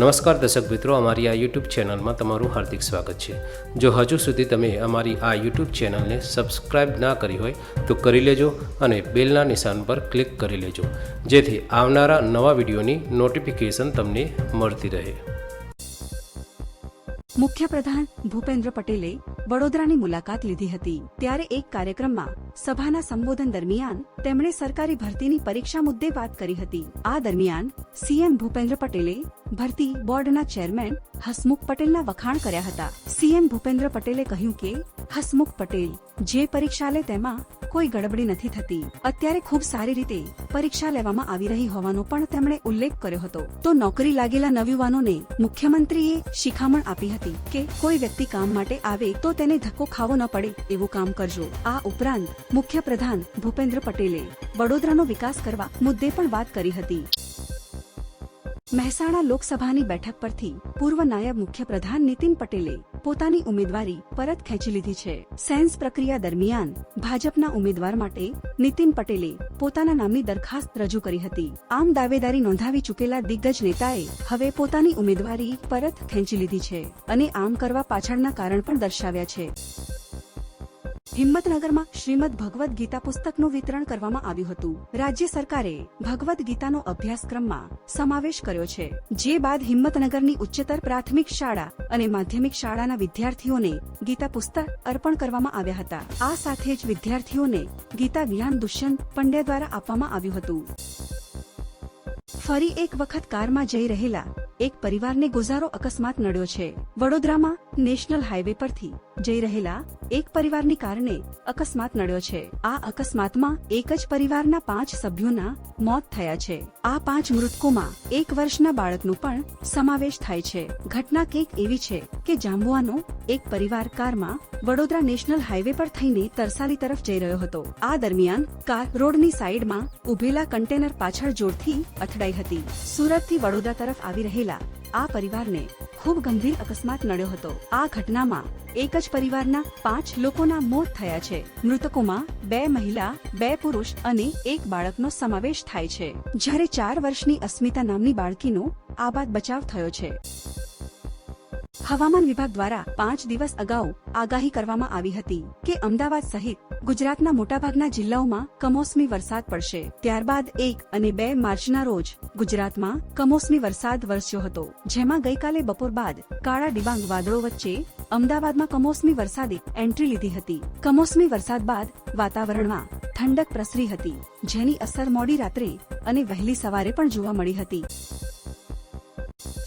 નમસ્કાર દર્શક મિત્રો, અમારી આ યુટ્યુબ ચેનલમાં તમારું હાર્દિક સ્વાગત છે. જો હજુ સુધી તમે અમારી આ યુટ્યુબ ચેનલને સબસ્ક્રાઇબ ના કરી હોય, તો કરી લેજો અને બેલના નિશાન પર ક્લિક કરી લેજો. જેથી આવનારા નવા વિડીયોની નોટિફિકેશન તમને મળતી રહે. મુખ્યપ્રધાન ભૂપેન્દ્ર પટેલે વડોદરાની મુલાકાત લીધી હતી. ત્યારે એક કાર્યક્રમમાં સભાના સંબોધન દરમિયાન તેમણે સરકારી ભરતીની પરીક્ષા મુદ્દે વાત કરી હતી. આ દરમિયાન સીએમ ભૂપેન્દ્ર પટેલે ભરતી બોર્ડના ચેરમેન હસમુખ પટેલના વખાણ કર્યા હતા. સીએમ ભૂપેન્દ્ર પટેલે કહ્યું કે, હસમુખ પટેલ, જે પરીક્ષા લે તેમાં કોઈ ગડબડી નથી થતી. અત્યારે ખૂબ સારી રીતે પરીક્ષા લેવામાં આવી રહી હોવાનો પણ તેમણે ઉલ્લેખ કર્યો હતો. તો નોકરી લાગેલા નવયુવાનોને મુખ્યમંત્રીએ શિખામણ આપી હતી કે કોઈ વ્યક્તિ કામ માટે આવે તો તેને ધક્કો ખાવો ન પડે એવું કામ કરજો. આ ઉપરાંત મુખ્યપ્રધાન ભૂપેન્દ્ર પટેલે વડોદરાનો વિકાસ કરવા મુદ્દે પણ વાત કરી હતી. મહેસાણા લોકસભાની બેઠક પરથી પૂર્વ નાયબ મુખ્યપ્રધાન નીતિન પટેલે પોતાની ઉમેદવારી પરત ખેંચી લીધી છે. સેન્સ પ્રક્રિયા દરમિયાન ભાજપના ઉમેદવાર માટે નીતિન પટેલે પોતાના નામની દરખાસ્ત રજૂ કરી હતી. આમ દાવેદારી નોંધાવી ચૂકેલા દિગ્ગજ નેતાએ હવે પોતાની ઉમેદવારી પરત ખેંચી લીધી છે અને આમ કરવા પાછળના કારણ પણ દર્શાવ્યા છે. હિંમતનગરમાં શ્રીમદ ભગવદ્ ગીતા પુસ્તકનું વિતરણ કરવામાં આવ્યું હતું. રાજ્ય સરકારે ભગવદ્ ગીતાનો અભ્યાસક્રમમાં સમાવેશ કર્યો છે, જે બાદ હિંમતનગરની ઉચ્ચતર પ્રાથમિક શાળા અને માધ્યમિક શાળાના વિદ્યાર્થીઓને ગીતા પુસ્તક અર્પણ કરવામાં આવ્યા હતા. આ સાથે જ વિદ્યાર્થીઓને ગીતા જ્ઞાન દુષ્યંત પંડ્યા દ્વારા આપવામાં આવ્યું હતું. ફરી એક વખત કારમાં જઈ રહેલા એક પરિવારને ગુજારો અકસ્માત નડ્યો છે. વડોદરામાં નેશનલ હાઈવે પરથી જઈ રહેલા એક પરિવારની કારણે અકસ્માત નડ્યો છે. આ અકસ્માતમાં એક જ પરિવારના પાંચ સભ્યોના મોત થયા છે. આ પાંચ મૃતકોમાં એક વર્ષના બાળકનું પણ સમાવેશ થાય છે. ઘટના કંઈક એવી છે કે જાંબુઆનો એક પરિવાર કારમાં વડોદરા નેશનલ હાઈવે પર થઈને તરસાલી તરફ જઈ રહ્યો હતો. આ દરમિયાન કાર રોડની સાઈડમાં ઉભેલા કન્ટેનર પાછળ જોરથી અથડાઈ હતી. સુરતથી વડોદરા તરફ આવી રહેલા આ પરિવારને ખૂબ ગંભીર અકસ્માત નડ્યો હતો. આ ઘટનામાં એક જ પરિવારના પાંચ લોકોના મોત થયા છે. મૃતકોમાં બે મહિલા, બે પુરુષ અને એક બાળકનો સમાવેશ થાય છે. જ્યારે ચાર વર્ષની અસ્મિતા નામની બાળકીનો આબાદ બચાવ થયો છે. હવામાન વિભાગ દ્વારા પાંચ દિવસ અગાઉ આગાહી કરવામાં આવી હતી કે અમદાવાદ સહિત ગુજરાતના મોટાભાગના જિલ્લાઓમાં કમોસમી વરસાદ પડશે. ત્યારબાદ એક અને બે માર્ચના રોજ ગુજરાતમાં કમોસમી વરસાદ વરસ્યો હતો, જેમાં ગઈકાલે બપોર બાદ કાળા ડિબાંગ વાદળો વચ્ચે અમદાવાદમાં કમોસમી વરસાદે એન્ટ્રી લીધી હતી. કમોસમી વરસાદ બાદ વાતાવરણમાં ઠંડક પ્રસરી હતી, જેની અસર મોડી રાત્રે અને વહેલી સવારે પણ જોવા મળી હતી.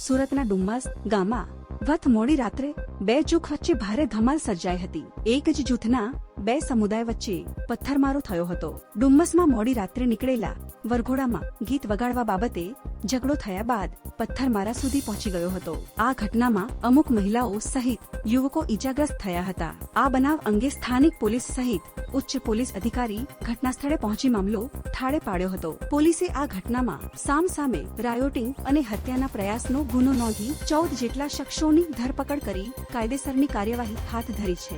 સુરતના ડુમ્મસ ગામમાં વત મોડી રાત્રે બે જૂથ વચ્ચે ભારે ધમાલ સર્જાઈ હતી. એક જ જૂથના બે સમુદાય વચ્ચે પથ્થરમારો થયો હતો. ડુમ્મસમાં મોડી રાત્રે નીકળેલા વરઘોડામાં ગીત વગાડવા બાબતે ઝઘડો થયા બાદ પથ્થરમારા સુધી પહોંચી ગયો હતો. આ ઘટનામાં અમુક મહિલાઓ સહિત યુવકો ઈજાગ્રસ્ત થયા હતા. આ બનાવ અંગે સ્થાનિક પોલીસ સહિત ઉચ્ચ પોલીસ અધિકારી ઘટના સ્થળે પહોંચી મામલો ઠાળે પાડ્યો હતો. પોલીસે આ ઘટનામાં સામ સામે રાયોટિંગ અને હત્યાના પ્રયાસનો ગુનો નોંધી ચૌદ જેટલા શખ્સોની ધરપકડ કરી કાયદેસરની કાર્યવાહી હાથ ધરી છે.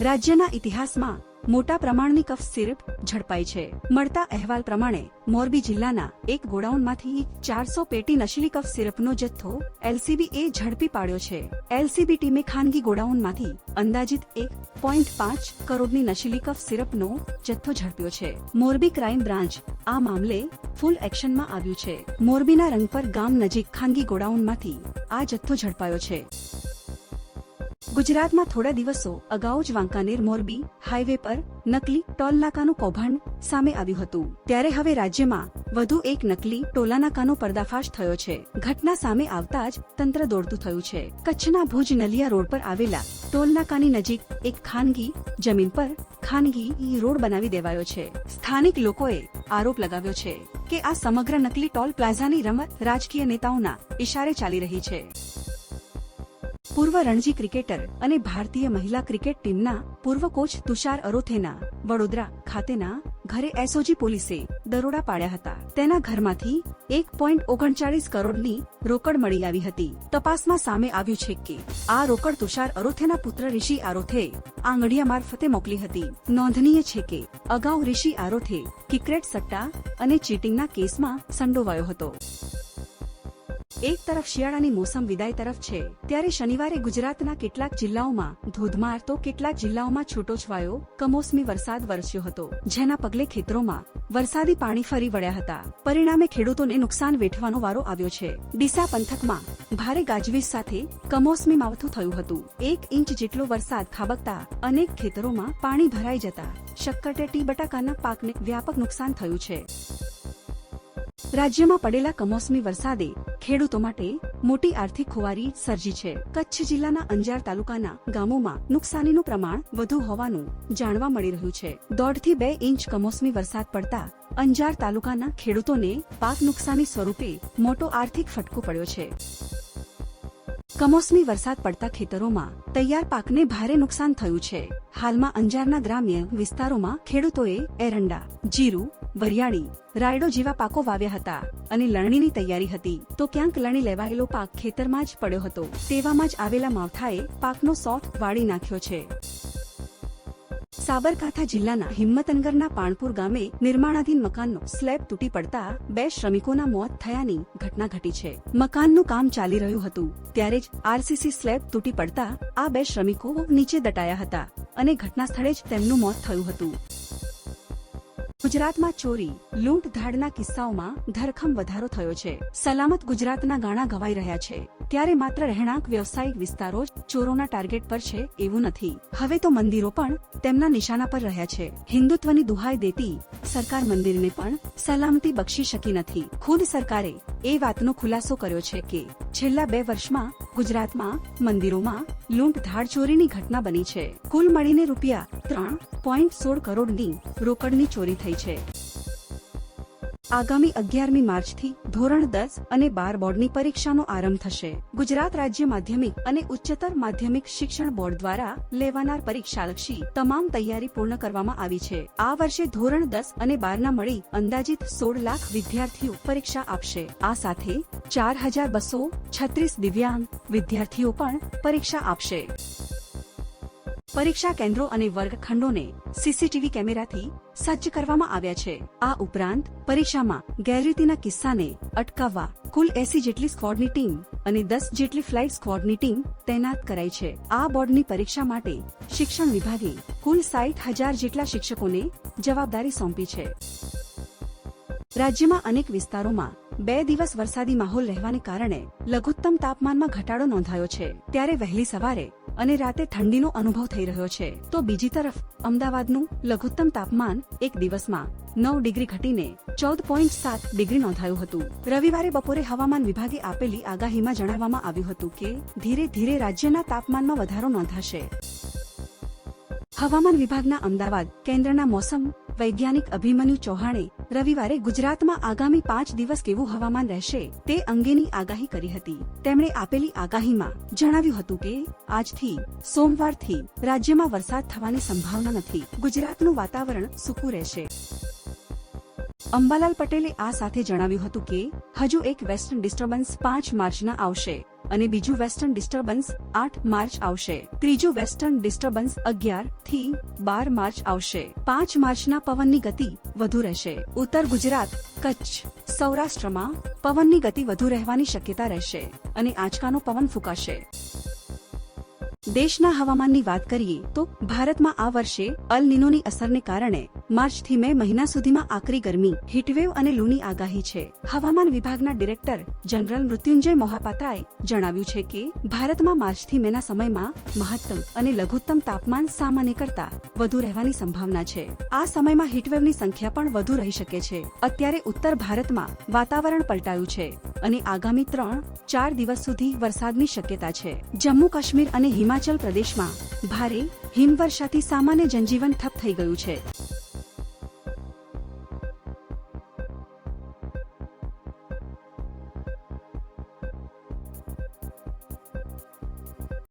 રાજ્યના ઇતિહાસમાં મોટા પ્રમાણની કફ સિરપ ઝડપાઈ છે. મળતા અહેવાલ પ્રમાણે, મોરબી જિલ્લાના એક ગોડાઉનમાંથી ચારસો પેટી નશીલી કફ સિરપનો જથ્થો એલસીબી એ ઝડપી પાડ્યો છે. એલસીબી ટીમે ખાનગી ગોડાઉનમાંથી અંદાજિત એક પોઈન્ટ પાંચ કરોડની નશીલી કફ સિરપનો જથ્થો ઝડપ્યો છે. મોરબી ક્રાઇમ બ્રાન્ચ આ મામલે ફૂલ એક્શનમાં આવ્યું છે. મોરબીના રંગપર ગામ નજીક ખાનગી ગોડાઉનમાંથી આ જથ્થો ઝડપાયો છે. ગુજરાતમાં થોડા દિવસો અગાઉ જ વાંકાનેર મોરબી હાઈવે પર નકલી ટોલ નાકાનું કૌભાંડ સામે આવ્યું હતું. ત્યારે હવે રાજ્યમાં વધુ એક નકલી ટોલા નાકાનો પર્દાફાશ થયો છે. ઘટના સામે આવતા જ તંત્ર દોડતું થયું છે. કચ્છના ભુજ નલિયા રોડ પર આવેલા ટોલ નાકાની નજીક એક ખાનગી જમીન પર ખાનગી રોડ બનાવી દેવાયો છે. સ્થાનિક લોકોએ આરોપ લગાવ્યો છે કે આ સમગ્ર નકલી ટોલ પ્લાઝાની રમત રાજકીય નેતાઓના ઇશારે ચાલી રહી છે. પૂર્વ રણજી ક્રિકેટર અને ભારતીય મહિલા ક્રિકેટ ટીમના પૂર્વ કોચ તુષાર અરોથેના વડોદરા ખાતેના ઘરે એસઓજી પોલીસે દરોડા પાડ્યા હતા. તેના ઘરમાંથી એક પોઈન્ટ ઓગણચાળીસ કરોડની રોકડ મળી આવી હતી. તપાસમાં સામે આવ્યું છે કે આ રોકડ તુષાર અરોથેના પુત્ર ઋષિ આરોથે આંગડિયા મારફતે મોકલી હતી. નોંધનીય છે કે અગાઉ ઋષિ આરોથે કિક્રેટ સટ્ટા અને ચીટિંગના કેસમાં સંડોવાયો હતો. એક તરફ શિયાળાની મોસમ વિદાય તરફ છે, ત્યારે શનિવારે ગુજરાતના કેટલાક જિલ્લાઓમાં ધોધમાર તો કેટલાક જિલ્લાઓમાં છૂટોછવાયો, કમોસમી વરસાદ વરસ્યો હતો, જેના પગલે ખેતરોમાં વરસાદી પાણી ફરી વળ્યા હતા. પરિણામે ખેડૂતોને નુકસાન વેઠવાનો વારો આવ્યો છે. ડીસા પંથકમાં ભારે ગાજવીજ સાથે કમોસમી માવઠું થયું હતું. એક ઇંચ જેટલો વરસાદ ખાબકતા અનેક ખેતરોમાં પાણી ભરાઈ જતા શક્કરટેટી બટાકાના પાકને વ્યાપક નુકસાન થયું છે. રાજ્યમાં પડેલા કમોસમી વરસાદે ખેડૂતો માટે મોટી આર્થિક ખુવારી સર્જી છે. કચ્છ જિલ્લાના અંજાર તાલુકાના ગામોમાં નુકસાનીનું પ્રમાણ વધુ હોવાનું જાણવા મળી રહ્યું છે. દોઢથી બે ઇંચ કમોસમી વરસાદ પડતા અંજાર તાલુકાના ખેડૂતોને પાક નુકસાની સ્વરૂપે મોટો આર્થિક ફટકો પડ્યો છે. કમોસમી વરસાદ પડતા ખેતરોમાં તૈયાર પાકને ભારે નુકસાન થયું છે. હાલમાં અંજારના ગ્રામ્ય વિસ્તારોમાં ખેડૂતોએ એરંડા, જીરું વરિયાળી, રાયડો જેવા પાકો વાવ્યા હતા અને લણણીની તૈયારી હતી. તો ક્યાંક લણી લેવાયેલો પાક ખેતરમાં જ પડ્યો હતો. તેવામાં જ આવેલા માવઠાએ પાકનો સોથ વાળી નાખ્યો છે. સાબરકાંઠા જિલ્લાના હિંમતનગરના પાણપુર ગામે નિર્માણાધીન મકાનનો સ્લેબ તૂટી પડતા બે શ્રમિકોના મોત થયાની ઘટના ઘટી છે. મકાનનું કામ ચાલી રહ્યું હતું. ત્યારે જ આરસીસી સ્લેબ તૂટી પડતા આ બે શ્રમિકો નીચે દટાયા હતા અને ઘટના સ્થળે જ તેમનું મોત થયું હતું. ગુજરાતમાં ચોરી લૂંટ ધાડના કિસ્સાઓમાં ધરખમ વધારો થયો છે. સલામત ગુજરાતના ગાણા ગવાઈ રહ્યા છે. ત્યારે માત્ર રહેણાંક વ્યવસાયિક વિસ્તારો જ ચોરોના ટાર્ગેટ પર છે એવું નથી. હવે તો મંદિરો પણ તેમના નિશાના પર રહ્યા છે. હિન્દુત્વની દુહાઈ દેતી સરકાર મંદિરને પણ સલામતી બક્ષી શકી નથી. ખુદ સરકારે એ વાતનો ખુલાસો કર્યો છે કે છેલ્લા બે વર્ષમાં ગુજરાતમાં મંદિરોમાં લૂંટ ધાડ ચોરીની ઘટના બની છે. કુલ મળીને રૂપિયા ત્રણ પોઈન્ટ સોળ કરોડની રોકડની ચોરી થઈ છે. આગામી અગિયારમી માર્ચથી ધોરણ દસ અને બાર બોર્ડની પરીક્ષાનો આરંભ થશે. ગુજરાત રાજ્ય માધ્યમિક અને ઉચ્ચતર માધ્યમિક શિક્ષણ બોર્ડ દ્વારા લેવાનાર પરીક્ષાલક્ષી તમામ તૈયારી પૂર્ણ કરવામાં આવી છે. આ વર્ષે ધોરણ દસ અને બારના મળી અંદાજિત સોળ લાખ વિદ્યાર્થીઓ પરીક્ષા આપશે. આ સાથે ચાર હજાર બસો છત્રીસ દિવ્યાંગ વિદ્યાર્થીઓ પણ પરીક્ષા આપશે. પરીક્ષા કેન્દ્રો અને વર્ગખંડોને સીસીટીવી કેમેરાથી સજ્જ કરવામાં આવ્યા છે. આ ઉપરાંત પરીક્ષામાં ગેરરીતિના કિસ્સાને અટકાવવા કુલ એસી જેટલી સ્કવોડની ટીમ અને દસ જેટલી ફ્લાઇટ સ્કવોડની ટીમ તૈનાત કરાઈ છે. આ બોર્ડની પરીક્ષા માટે શિક્ષણ વિભાગે કુલ સાઠ હજાર જેટલા શિક્ષકોને જવાબદારી સોંપી છે. રાજ્યમાં અનેક વિસ્તારોમાં બે દિવસ વરસાદી માહોલ રહેવાને કારણે લઘુત્તમ તાપમાનમાં ઘટાડો નોંધાયો છે. ત્યારે વહેલી સવારે અને રાતે ઠંડીનો અનુભવ થઈ રહ્યો છે. તો બીજી તરફ, અમદાવાદનું લઘુત્તમ તાપમાન એક દિવસમાં નવ ડિગ્રી ઘટીને ચૌદ પોઈન્ટ સાત ડિગ્રી નોંધાયું હતું. રવિવારે બપોરે હવામાન વિભાગે આપેલી આગાહીમાં જણાવવામાં આવ્યું હતું કે, ધીરે ધીરે રાજ્યના તાપમાનમાં વધારો નોંધાશે. હવામાન વિભાગના અમદાવાદ કેન્દ્રના મોસમ વૈજ્ઞાનિક અભિમન્યુ ચૌહાણે રવિવારે ગુજરાતમાં આગામી પાંચ દિવસ કેવું હવામાન રહેશે તે અંગેની આગાહી કરી હતી. તેમણે આપેલી આગાહીમાં જણાવ્યું હતું કે, આજથી, સોમવારથી રાજ્યમાં વરસાદ થવાની સંભાવના નથી. ગુજરાતનું વાતાવરણ સૂકું રહેશે. અંબાલાલ પટેલે આ સાથે જણાવ્યું હતું કે, હજુ એક વેસ્ટર્ન ડિસ્ટર્બન્સ પાંચ માર્ચના આવશે. અને બીજું વેસ્ટર્ન ડિસ્ટર્બન્સ આઠ માર્ચ આવશે. ત્રીજું વેસ્ટર્ન ડિસ્ટર્બન્સ અગિયારથી બાર માર્ચ આવશે. પાંચ માર્ચના પવનની ગતિ વધુ રહેશે. ઉત્તર ગુજરાત કચ્છ, સૌરાષ્ટ્રમાં પવનની ગતિ વધુ રહેવાની શક્યતા રહેશે અને આંચકાનો પવન ફૂંકાશે. દેશના હવામાનની વાત કરીએ તો ભારતમાં આ વર્ષે અલ નિનોની અસરને કારણે માર્ચથી મે મહિના સુધીમાં આકરી ગરમી, હીટવેવ અને લૂની આગાહી છે. હવામાન વિભાગના ડિરેક્ટર જનરલ મૃત્યુંજય મોહાપાત્રાએ જણાવ્યું છે કે, ભારતમાં માર્ચથી મેના સમયમાં મહત્તમ અને લઘુત્તમ તાપમાન સામાન્ય કરતા વધુ રહેવાની સંભાવના છે. આ સમયમાં હીટવેવની સંખ્યા પણ વધુ રહી શકે છે. અત્યારે ઉત્તર ભારતમાં વાતાવરણ પલટાયું છે. અને આગામી ત્રણ, ચાર દિવસ સુધી વરસાદની શક્યતા છે. જમ્મુ કાશ્મીર અને હિમાચલ પ્રદેશમાં ભારે, હિમવર્ષાથી સામાન્ય જનજીવન ઠપ થઈ ગયું છે.